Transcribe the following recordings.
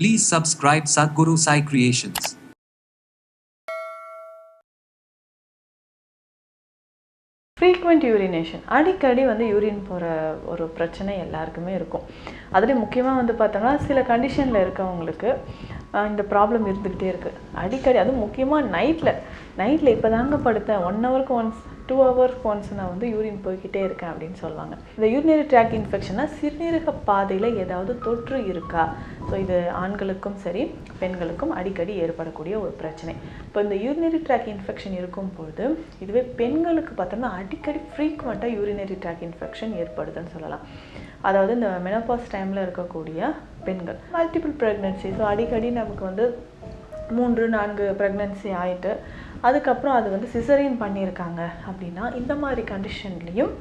Please subscribe Sadhguru Sai Creations. Frequent urination அடிக்கடி வந்து urine போகிற ஒரு பிரச்சனை எல்லாருக்குமே இருக்கும் அதுலேயும் முக்கியமாக வந்து பார்த்தோம்னா சில கண்டிஷனில் இருக்கவங்களுக்கு இந்த ப்ராப்ளம் இருந்துக்கிட்டே இருக்குது அடிக்கடி அதுவும் முக்கியமாக நைட்டில் நைட்டில் இப்போ தாங்க படுத்தேன் ஒன் ஹவருக்கு ஒன்ஸ் டூ ஹவர்ஸ்க்கு ஒன்ஸ் நான் வந்து யூரின் போய்கிட்டே இருக்கேன் அப்படின்னு சொல்லுவாங்க. இந்த யூரினரி ட்ராக் இன்ஃபெக்ஷனா சிறுநீரக பாதையில் ஏதாவது தொற்று இருக்கா? ஸோ இது ஆண்களுக்கும் சரி பெண்களுக்கும் அடிக்கடி ஏற்படக்கூடிய ஒரு பிரச்சனை. இப்போ இந்த யூரினரி ட்ராக் இன்ஃபெக்ஷன் இருக்கும்பொழுது இதுவே பெண்களுக்கு பார்த்தோம்னா அடிக்கடி ஃப்ரீக்வெண்ட்டாக யூரினரி ட்ராக் இன்ஃபெக்ஷன் ஏற்படுதுன்னு சொல்லலாம். அதாவது இந்த மெனோபாஸ் டைமில் இருக்கக்கூடிய பெண்கள். மல்டிபிள் ப்ரெக்னென்சி ஸோ அடிக்கடி நமக்கு வந்து மூன்று நான்கு ப்ரெக்னென்சி ஆயிட்டு அதுக்கப்புறம் அது வந்து சிசரின் பண்ணியிருக்காங்க அப்படின்னா இந்த மாதிரி கண்டிஷன்லேயும்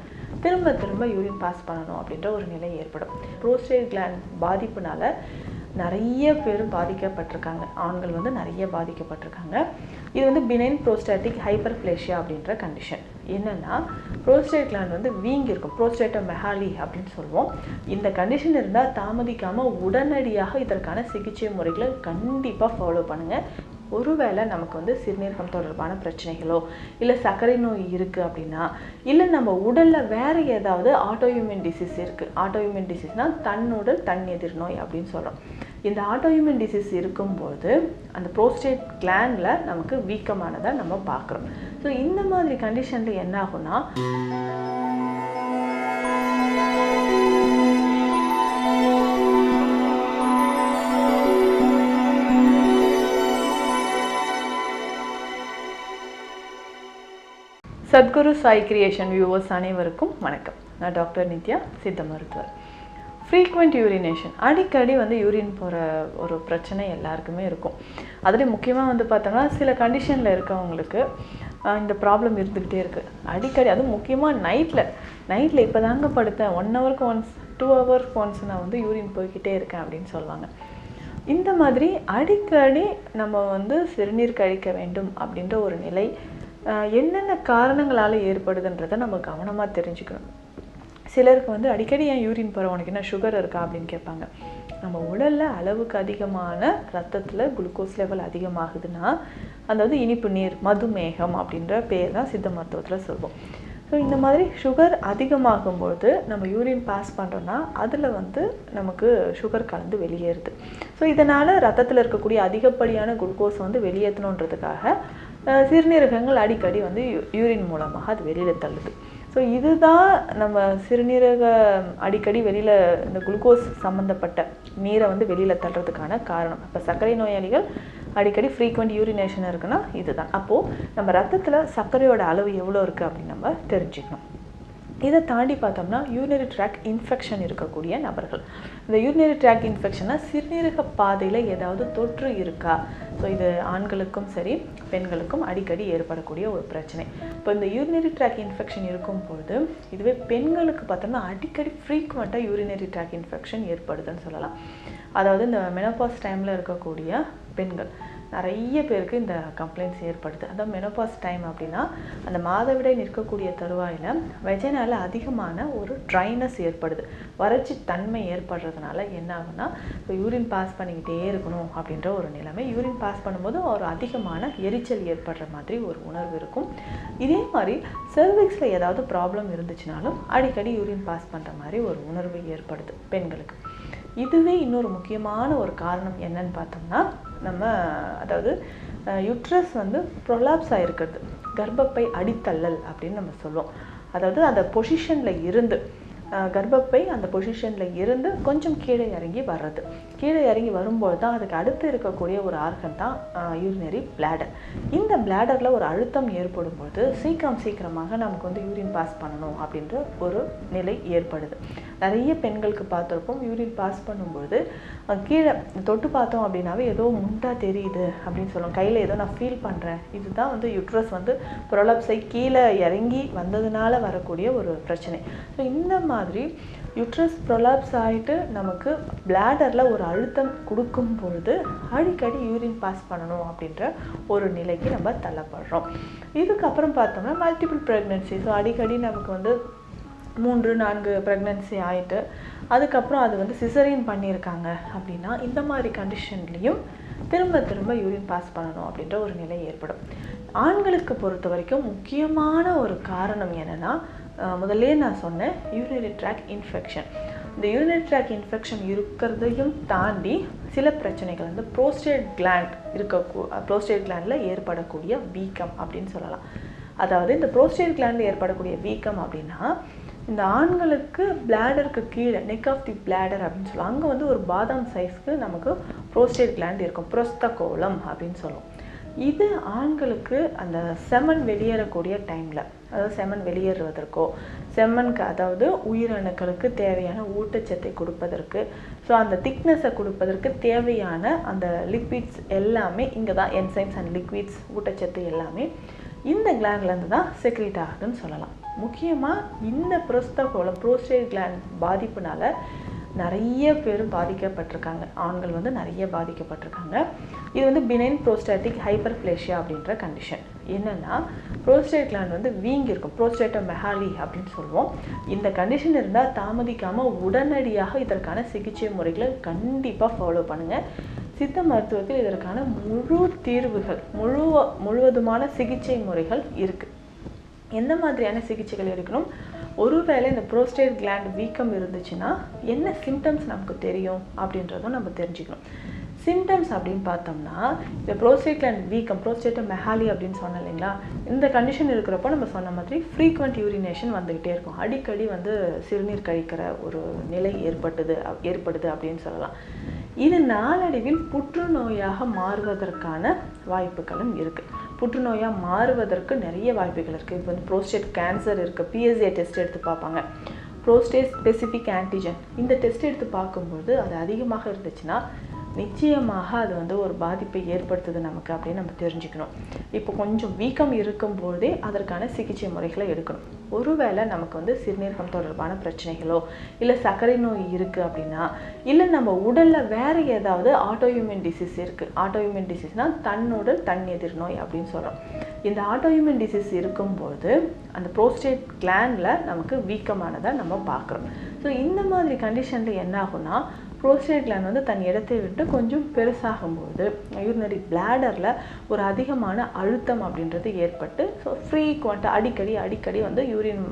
திரும்ப திரும்ப யூரின் பாஸ் பண்ணணும் அப்படின்ற ஒரு நிலை ஏற்படும். ப்ரோஸ்டேட் கிளாண்ட் பாதிப்புனால நிறைய பேர் பாதிக்கப்பட்டிருக்காங்க. ஆண்கள் வந்து நிறைய பாதிக்கப்பட்டிருக்காங்க. இது வந்து பினைன் ப்ரோஸ்டாட்டிக் ஹைப்பர்ஃப்ளேஷியா அப்படின்ற கண்டிஷன் என்னென்னா ப்ரோஸ்டேட் கிளாண்ட் வந்து வீங்கியிருக்கும் ப்ரோஸ்டேட்டோ மெஹாலி அப்படின்னு சொல்லுவோம். இந்த கண்டிஷன் இருந்தால் தாமதிக்காமல் உடனடியாக இதற்கான சிகிச்சை முறைகளை கண்டிப்பாக ஃபாலோ பண்ணுங்கள் ஒருவேளை நமக்கு வந்து சிறுநீரகம் தொடர்பான பிரச்சனைகளோ இல்லை சர்க்கரை நோய் இருக்குது அப்படின்னா இல்லை நம்ம உடலில் வேறு ஏதாவது ஆட்டோயூமின் டிசீஸ் இருக்குது ஆட்டோயூமின் டிசீஸ்னால் தன்னுடல் தன் எதிர் நோய் அப்படின்னு சொல்கிறோம் இந்த ஆட்டோயூமின் டிசீஸ் இருக்கும்போது அந்த ப்ரோஸ்டேட் கிளாண்டில் நமக்கு வீக்கமானதை நம்ம பார்க்குறோம். ஸோ இந்த மாதிரி கண்டிஷனில் என்ன ஆகும்னா சத்குரு சாய் கிரியேஷன் வியூவர்ஸ் அனைவருக்கும் வணக்கம். நான் டாக்டர் நித்யா சித்த மருத்துவர். ஃப்ரீக்வெண்ட் யூரினேஷன் அடிக்கடி வந்து யூரின் போகிற ஒரு பிரச்சனை எல்லாருக்குமே இருக்கும். அதுலேயும் முக்கியமாக வந்து பார்த்தோம்னா சில கண்டிஷனில் இருக்கவங்களுக்கு இந்த ப்ராப்ளம் இருந்துக்கிட்டே இருக்குது அடிக்கடி அதுவும் முக்கியமாக நைட்டில் நைட்டில் இப்போ தாங்க படுத்தேன். ஒன் ஹவருக்கு ஒன்ஸ் டூ ஹவர்ஸ்க்கு ஒன்ஸ் நான் வந்து யூரின் போய்க்கிட்டே இருக்கேன் அப்படின்னு சொல்லுவாங்க. இந்த மாதிரி அடிக்கடி நம்ம வந்து சிறுநீர் கழிக்க வேண்டும் அப்படின்ற ஒரு நிலை என்னென்ன காரணங்களால் ஏற்படுதுன்றதை நம்ம கவனமாக தெரிஞ்சுக்கணும். சிலருக்கு வந்து அடிக்கடி ஏன் யூரின் போகிற உனக்கு என்ன சுகர் இருக்கா? அப்படின்னு கேட்பாங்க. நம்ம உடலில் அளவுக்கு அதிகமான ரத்தத்தில் குளுக்கோஸ் லெவல் அதிகமாகுதுன்னா அதாவது இனிப்பு நீர் மதுமேகம் அப்படின்ற பேர் தான் சித்த மருத்துவத்தில் சொல்வோம். ஸோ இந்த மாதிரி சுகர் அதிகமாகும்போது நம்ம யூரின் பாஸ் பண்ணுறோன்னா அதில் வந்து நமக்கு சுகர் கலந்து வெளியேறுது. ஸோ இதனால் ரத்தத்தில் இருக்கக்கூடிய அதிகப்படியான குளுக்கோஸ் வந்து வெளியேற்றணுன்றதுக்காக சிறுநீரகங்கள் அடிக்கடி வந்து யூ- யூரின் மூலமாக அது வெளியில் தள்ளுது. ஸோ இதுதான் நம்ம சிறுநீரக அடிக்கடி வெளியில் இந்த குளுக்கோஸ் சம்மந்தப்பட்ட நீரை வந்து வெளியில் தள்ளுறதுக்கான காரணம். இப்போ சர்க்கரை நோயாளிகள் அடிக்கடி ஃப்ரீக்வெண்ட் யூரினேஷன் இருக்குன்னா இதுதான். அப்போது நம்ம ரத்தத்தில் சர்க்கரையோட அளவு எவ்வளோ இருக்குது அப்படின்னு நம்ம தெரிஞ்சுக்கணும். இதை தாண்டி பார்த்தோம்னா யூரினரி ட்ராக் இன்ஃபெக்ஷன் இருக்கக்கூடிய நபர்கள். இந்த யூரினரி ட்ராக் இன்ஃபெக்ஷனாக சிறுநீரக பாதையில் ஏதாவது தொற்று இருக்கா? ஸோ இது ஆண்களுக்கும் சரி பெண்களுக்கும் அடிக்கடி ஏற்படக்கூடிய ஒரு பிரச்சனை. இப்போ இந்த யூரினரி ட்ராக் இன்ஃபெக்ஷன் இருக்கும் பொழுது இதுவே பெண்களுக்கு பார்த்தோம்னா அடிக்கடி ஃப்ரீக்வெண்ட்டாக யூரினரி ட்ராக் இன்ஃபெக்ஷன் ஏற்படுதுன்னு சொல்லலாம். அதாவது இந்த மெனோபாஸ் டைமில் இருக்கக்கூடிய பெண்கள். நிறைய பேருக்கு இந்த கம்ப்ளைண்ட்ஸ் ஏற்படுது. அதான் மெனோபாஸ் டைம் அப்படின்னா அந்த மாதவிடாய் நிற்கக்கூடிய தருவாயில் வெஜனால் அதிகமான ஒரு ட்ரைனஸ் ஏற்படுது. வறட்சி தன்மை ஏற்படுறதுனால என்ன ஆகும்னா இப்போ யூரின் பாஸ் பண்ணிக்கிட்டே இருக்கணும் அப்படின்ற ஒரு நிலைமை யூரின் பாஸ் பண்ணும்போது ஒரு அதிகமான எரிச்சல் ஏற்படுற மாதிரி ஒரு உணர்வு இருக்கும். இதே மாதிரி சர்விக்ஸில் ஏதாவது ப்ராப்ளம் இருந்துச்சுனாலும் அடிக்கடி யூரின் பாஸ் பண்ணுற மாதிரி ஒரு உணர்வு ஏற்படுது பெண்களுக்கு. இதுவே இன்னொரு முக்கியமான ஒரு காரணம் என்னன்னு பார்த்தோம்னா நம்ம அதாவது யுட்ரஸ் வந்து ப்ரொலாப்ஸ் ஆகிருக்கிறது கர்ப்பப்பை அடித்தள்ளல் அப்படின்னு நம்ம சொல்லுவோம். அதாவது அந்த பொசிஷனில் இருந்து கர்ப்பப்பை அந்த பொசிஷனில் இருந்து கொஞ்சம் கீழே இறங்கி வர்றது. கீழே இறங்கி வரும்போது தான் அதுக்கு அடுத்து இருக்கக்கூடிய ஒரு ஆர்கன் தான் யூரினரி பிளாடர் இந்த பிளாடரில் ஒரு அழுத்தம் ஏற்படும் போது சீக்கிரம் சீக்கிரமாக நமக்கு வந்து யூரின் பாஸ் பண்ணணும் அப்படின்ற ஒரு நிலை ஏற்படுது. நிறைய பெண்களுக்கு பார்த்துருப்போம் யூரின் பாஸ் பண்ணும்போது கீழே தொட்டு பார்த்தோம் அப்படின்னாவே ஏதோ முண்டா தெரியுது அப்படின்னு சொல்லுவோம் கையில் ஏதோ நான் ஃபீல் பண்ணுறேன் இதுதான் வந்து யுட்ரஸ் வந்து ப்ரொலப்ஸை கீழே இறங்கி வந்ததுனால வரக்கூடிய ஒரு பிரச்சனை. ஸோ இந்த மாதிரி யுட்ரஸ் ப்ரொலாப்ஸ் ஆகிட்டு நமக்கு பிளாடரில் ஒரு அழுத்தம் கொடுக்கும் பொழுது அடிக்கடி யூரின் பாஸ் பண்ணணும் அப்படின்ற ஒரு நிலைக்கு நம்ம தள்ளப்படுறோம். இதுக்கப்புறம் பார்த்தோம்னா மல்டிபிள் ப்ரெக்னென்சி ஸோ அடிக்கடி நமக்கு வந்து மூன்று நான்கு ப்ரெக்னென்சி ஆயிட்டு அதுக்கப்புறம் அது வந்து சிசரின் பண்ணியிருக்காங்க அப்படின்னா இந்த மாதிரி கண்டிஷன்லேயும் திரும்ப திரும்ப யூரின் பாஸ் பண்ணணும் அப்படின்ற ஒரு நிலை ஏற்படும். ஆண்களுக்கு பொறுத்த வரைக்கும் முக்கியமான ஒரு காரணம் என்னென்னா முதல்லே நான் சொன்னேன் யூரினரி ட்ராக் இன்ஃபெக்ஷன் இந்த யூரினரி ட்ராக் இன்ஃபெக்ஷன் இருக்கிறதையும் தாண்டி சில பிரச்சனைகள் வந்து ப்ரோஸ்டேட் கிளாண்ட் இருக்க ப்ரோஸ்டேட் கிளாண்டில் ஏற்படக்கூடிய வீக்கம் அப்படின்னு சொல்லலாம். அதாவது இந்த ப்ரோஸ்டேட் கிளாண்டில் ஏற்படக்கூடிய வீக்கம் அப்படின்னா இந்த ஆண்களுக்கு பிளாடருக்கு கீழே நெக் ஆஃப் தி பிளாடர் அப்படின்னு சொல்லுவோம் அங்கே வந்து ஒரு பாதாம் சைஸ்க்கு நமக்கு ப்ரோஸ்டேட் கிளாண்ட் இருக்கும். புரஸ்த கோலம் அப்படின்னு சொல்லுவோம். இது ஆண்களுக்கு அந்த செமன் வெளியேறக்கூடிய டைமில் அதாவது செமன் வெளியேறுவதற்கோ செம்மனுக்கு அதாவது உயிரணுக்களுக்கு தேவையான ஊட்டச்சத்தை கொடுப்பதற்கு ஸோ அந்த திக்னஸை கொடுப்பதற்கு தேவையான அந்த லிக்விட்ஸ் எல்லாமே இங்கே தான் என்சைம்ஸ் அண்ட் லிக்விட்ஸ் ஊட்டச்சத்து எல்லாமே இந்த கிளாண்ட்லேருந்து தான் செக்ரேட் ஆகுதுன்னு சொல்லலாம். முக்கியமாக இந்த புரஸ்தகோலம் ப்ரோஸ்டேட் கிளாண்ட் பாதிப்புனால நிறைய பேர் பாதிக்கப்பட்டிருக்காங்க. ஆண்கள் வந்து நிறைய பாதிக்கப்பட்டிருக்காங்க. இது வந்து பினைன் ப்ரோஸ்டாட்டிக் ஹைப்பர்ஃப்ளேஷியா அப்படின்ற கண்டிஷன் என்னென்னா ப்ரோஸ்டேட் கிளாண்ட் வந்து வீங்கி இருக்கும். ப்ரோஸ்டேட்டோ மெஹாலி அப்படின்னு சொல்லுவோம். இந்த கண்டிஷன் இருந்தால் தாமதிக்காமல் உடனடியாக இதற்கான சிகிச்சை முறைகளை கண்டிப்பாக ஃபாலோ பண்ணுங்கள் சித்த மருத்துவத்தில் இதற்கான முழு தீர்வுகள் முழு முழுவதுமான சிகிச்சை முறைகள் இருக்குது எந்த மாதிரியான சிகிச்சைகள் இருக்கணும் ஒருவேளை இந்த ப்ரோஸ்டேட் கிளாண்ட் வீக்கம் இருந்துச்சுன்னா என்ன சிம்டம்ஸ் நமக்கு தெரியும் அப்படின்றதும் நம்ம தெரிஞ்சுக்கணும். சிம்டம்ஸ் அப்படின்னு பார்த்தோம்னா இந்த ப்ரோஸ்டேட் கிளாண்ட் வீக்கம் ப்ரோஸ்டேட்டை மெஹாலி அப்படின்னு சொன்னோம் இல்லைங்களா? இந்த கண்டிஷன் இருக்கிறப்போ நம்ம சொன்ன மாதிரி ஃப்ரீக்வெண்ட் யூரினேஷன் வந்துக்கிட்டே இருக்கும். அடிக்கடி வந்து சிறுநீர் கழிக்கிற ஒரு நிலை ஏற்பட்டது ஏற்படுது அப்படின்னு சொல்லலாம். இது நாளடைவில் புற்றுநோயாக மாறுவதற்கான வாய்ப்புகளும் இருக்குது புற்றுநோயாக மாறுவதற்கு நிறைய வாய்ப்புகள் இருக்குது இப்போ வந்து ப்ரோஸ்டேட் கேன்சர் இருக்குது பிஎஸ்ஏ டெஸ்ட் எடுத்து பார்ப்பாங்க. ப்ரோஸ்டேட் ஸ்பெசிஃபிக் ஆன்டிஜன் இந்த டெஸ்ட் எடுத்து பார்க்கும்போது அது அதிகமாக இருந்துச்சுன்னா நிச்சயமாக அது வந்து ஒரு பாதிப்பை ஏற்படுத்துது நமக்கு அப்படின்னு நம்ம தெரிஞ்சுக்கணும். இப்போ கொஞ்சம் வீக்கம் இருக்கும்போதே அதற்கான சிகிச்சை முறைகளை எடுக்கணும். ஒருவேளை நமக்கு வந்து சிறுநீரகம் தொடர்பான பிரச்சனைகளோ இல்லை சர்க்கரை நோய் இருக்குது அப்படின்னா இல்லை நம்ம உடலில் வேறு ஏதாவது ஆட்டோயூமின் டிசீஸ் இருக்குது ஆட்டோயூமின் டிசீஸ்னால் தன்னுடல் தன் எதிர் நோய் அப்படின்னு சொல்கிறோம் இந்த ஆட்டோயூமின் டிசீஸ் இருக்கும்போது அந்த ப்ரோஸ்டேட் கிளாண்டில் நமக்கு வீக்கமானதாக நம்ம பார்க்குறோம். ஸோ இந்த மாதிரி கண்டிஷனில் என்ன ஆகும்னா ப்ரோஸ்டேட் கிளாண்ட் வந்து தன் இடத்தை விட்டு கொஞ்சம் பெருசாகும்போது யூரினரி பிளாடரில் ஒரு அதிகமான அழுத்தம் அப்படின்றது ஏற்பட்டு ஸோ ஃப்ரீக்வெண்ட்டாக அடிக்கடி அடிக்கடி வந்து யூரின்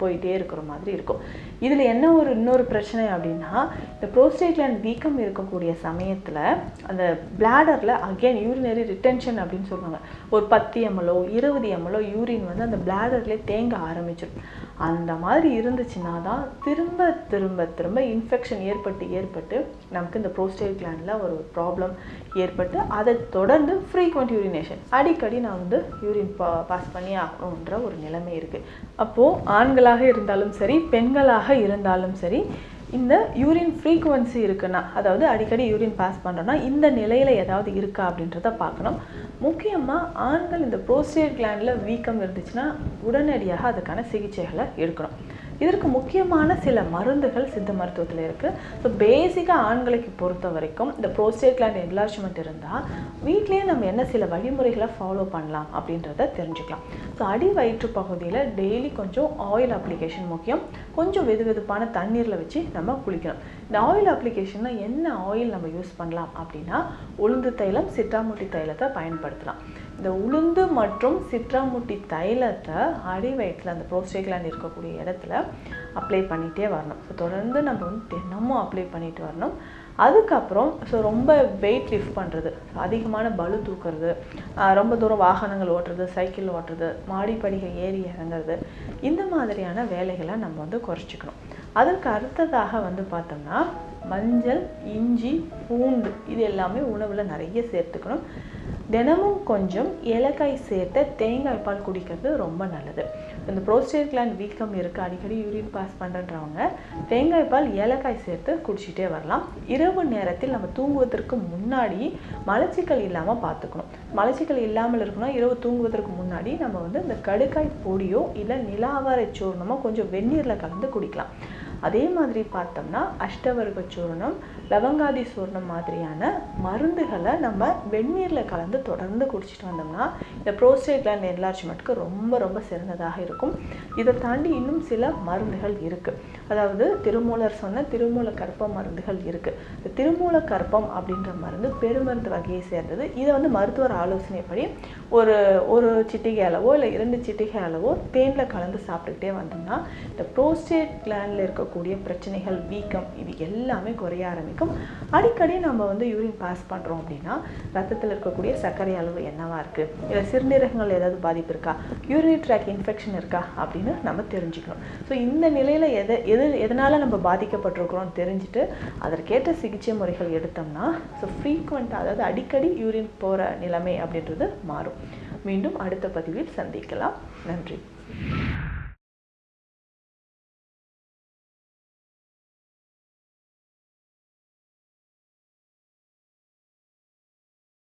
போயிட்டே இருக்கிற மாதிரி இருக்கும். இதில் என்ன ஒரு இன்னொரு பிரச்சனை அப்படின்னா இந்த ப்ரோஸ்டேட் கிளாண்ட் வீக்கம் இருக்கக்கூடிய சமயத்தில் அந்த பிளாடரில் அகெயின் யூரினரி ரிட்டென்ஷன் அப்படின்னு சொல்லுவாங்க. ஒரு பத்து எம்எல்ஓ இருபது எம்எல்ஓ யூரின் வந்து அந்த பிளாடர்லேயே தேங்க ஆரம்பிச்சிடும் அந்த மாதிரி இருந்துச்சுன்னா தான் திரும்ப திரும்ப திரும்ப இன்ஃபெக்ஷன் ஏற்பட்டு ஏற்பட்டு நமக்கு இந்த ப்ரோஸ்டேட் கிளாண்டில் ஒரு ப்ராப்ளம் ஏற்பட்டு அதை தொடர்ந்து ஃப்ரீக்வெண்ட் யூரினேஷன் அடிக்கடி நான் வந்து யூரின் பா பாஸ் பண்ணி ஆகணுன்ற ஒரு நிலைமை இருக்குது அப்போது ஆண்களாக இருந்தாலும் சரி பெண்களாக இருந்தாலும் சரி இந்த யூரின் ஃப்ரீக்குவன்சி இருக்குன்னா அதாவது அடிக்கடி யூரின் பாஸ் பண்ணுறோன்னா இந்த நிலையில் ஏதாவது இருக்கா அப்படின்றத பார்க்கணும். முக்கியமாக ஆண்கள் இந்த ப்ரோஸ்டேட் கிளாண்டில் வீக்கம் இருந்துச்சுன்னா உடனடியாக அதுக்கான சிகிச்சைகளை எடுக்கணும். இதற்கு முக்கியமான சில மருந்துகள் சித்த மருத்துவத்தில் இருக்குது ஸோ பேசிக்காக ஆண்களுக்கு பொறுத்த வரைக்கும் இந்த ப்ரோஸ்டேட் கிளாண்ட் என்லார்ஜ்மெண்ட் இருந்தால் வீட்லேயே நம்ம என்ன சில வழிமுறைகளை ஃபாலோ பண்ணலாம் அப்படின்றத தெரிஞ்சுக்கலாம். ஸோ அடி வயிற்று பகுதியில் டெய்லி கொஞ்சம் ஆயில் அப்ளிகேஷன் முக்கியம். கொஞ்சம் வெது வெதுப்பான தண்ணீரில் வச்சு நம்ம குளிக்கணும். இந்த ஆயில் அப்ளிகேஷனில் என்ன ஆயில் நம்ம யூஸ் பண்ணலாம் அப்படின்னா உளுந்து தைலம் சிட்டாமுட்டி தைலத்தை பயன்படுத்தலாம். இந்த உளுந்து மற்றும் சிற்றாமுட்டி தைலத்தை அடி வயிற்றில் அந்த ப்ரோஸ்டேக்லாண்ட் இருக்கக்கூடிய இடத்துல அப்ளை பண்ணிகிட்டே வரணும். ஸோ தொடர்ந்து நம்ம வந்து தினமும் அப்ளை பண்ணிட்டு வரணும். அதுக்கப்புறம் ஸோ ரொம்ப வெயிட் லிஃப்ட் பண்ணுறது அதிகமான பலு தூக்குறது ரொம்ப தூரம் வாகனங்கள் ஓட்டுறது சைக்கிள் ஓட்டுறது மாடிப்படிகள் ஏறி இறங்குறது இந்த மாதிரியான வேலைகளை நம்ம வந்து குறைச்சிக்கணும். அதற்கு அடுத்ததாக வந்து பார்த்தோம்னா மஞ்சள் இஞ்சி பூண்டு இது எல்லாமே உணவில் நிறைய சேர்த்துக்கணும். தினமும் கொஞ்சம் ஏலக்காய் சேர்த்த தேங்காய் பால் குடிக்கிறது ரொம்ப நல்லது. இந்த ப்ரோஸ்டேட் கிளாண்ட் வீக்கம் இருக்குது அடிக்கடி யூரின் பாஸ் பண்ணுறவங்க தேங்காய் பால் ஏலக்காய் சேர்த்து குடிச்சிட்டே வரலாம். இரவு நேரத்தில் நம்ம தூங்குவதற்கு முன்னாடி மலச்சிக்கல் இல்லாமல் பார்த்துக்கணும். மலச்சிக்கல் இல்லாமல் இருக்கணும் இரவு தூங்குவதற்கு முன்னாடி நம்ம வந்து இந்த கடுக்காய் பொடியோ இல்லை நிலாவரை சூர்ணமோ கொஞ்சம் வெந்நீரில் கலந்து குடிக்கலாம். அதே மாதிரி பார்த்தோம்னா அஷ்டவர்க சூர்ணம் லவங்காதி சூர்ணம் மாதிரியான மருந்துகளை நம்ம வெந்நீரில் கலந்து தொடர்ந்து குடிச்சிட்டு வந்தோம்னா இந்த ப்ரோஸ்டேட் கிளாண்ட் என்லார்ஜ்மெண்ட்க்கு ரொம்ப ரொம்ப சிறந்ததாக இருக்கும். இதை தாண்டி இன்னும் சில மருந்துகள் இருக்குது அதாவது திருமூலர் சொன்ன திருமூல கற்பம் மருந்துகள் இருக்குது இந்த திருமூல கற்பம் அப்படின்ற மருந்து பெருமருந்து வகையை சேர்ந்தது. இதை வந்து மருத்துவர் ஆலோசனைப்படி ஒரு ஒரு சிட்டிகை அளவோ இல்லை இரண்டு சிட்டிகை அளவோ தேனில் கலந்து சாப்பிட்டுக்கிட்டே வந்தோம்னா இந்த ப்ரோஸ்டேட் கிளாண்டில் இருக்கக்கூடிய பிரச்சனைகள் வீக்கம் இது எல்லாமே குறைய ஆரம்பிக்கும். அடிக்கடி நம்ம வந்து யூரின் பாஸ் பண்ணுறோம் அப்படின்னா ரத்தத்தில் இருக்கக்கூடிய சர்க்கரை அளவு என்னவா இருக்குது இல்லை சிறுநீரகங்கள் ஏதாவது பாதிப்பு இருக்கா? யூரினரி ட்ராக் இன்ஃபெக்ஷன் இருக்கா? அப்படின்னு நம்ம தெரிஞ்சுக்கணும். ஸோ இந்த நிலையில் எதை எது எதனால் நம்ம பாதிக்கப்பட்டிருக்கிறோம்னு தெரிஞ்சுட்டு அதற்கேற்ற சிகிச்சை முறைகள் எடுத்தோம்னா ஸோ ஃப்ரீக்வெண்ட்டாக அதாவது அடிக்கடி யூரின் போகிற நிலைமை அப்படின்றது மாறும். மீண்டும் அடுத்த பதிவில் சந்திக்கலாம். நன்றி.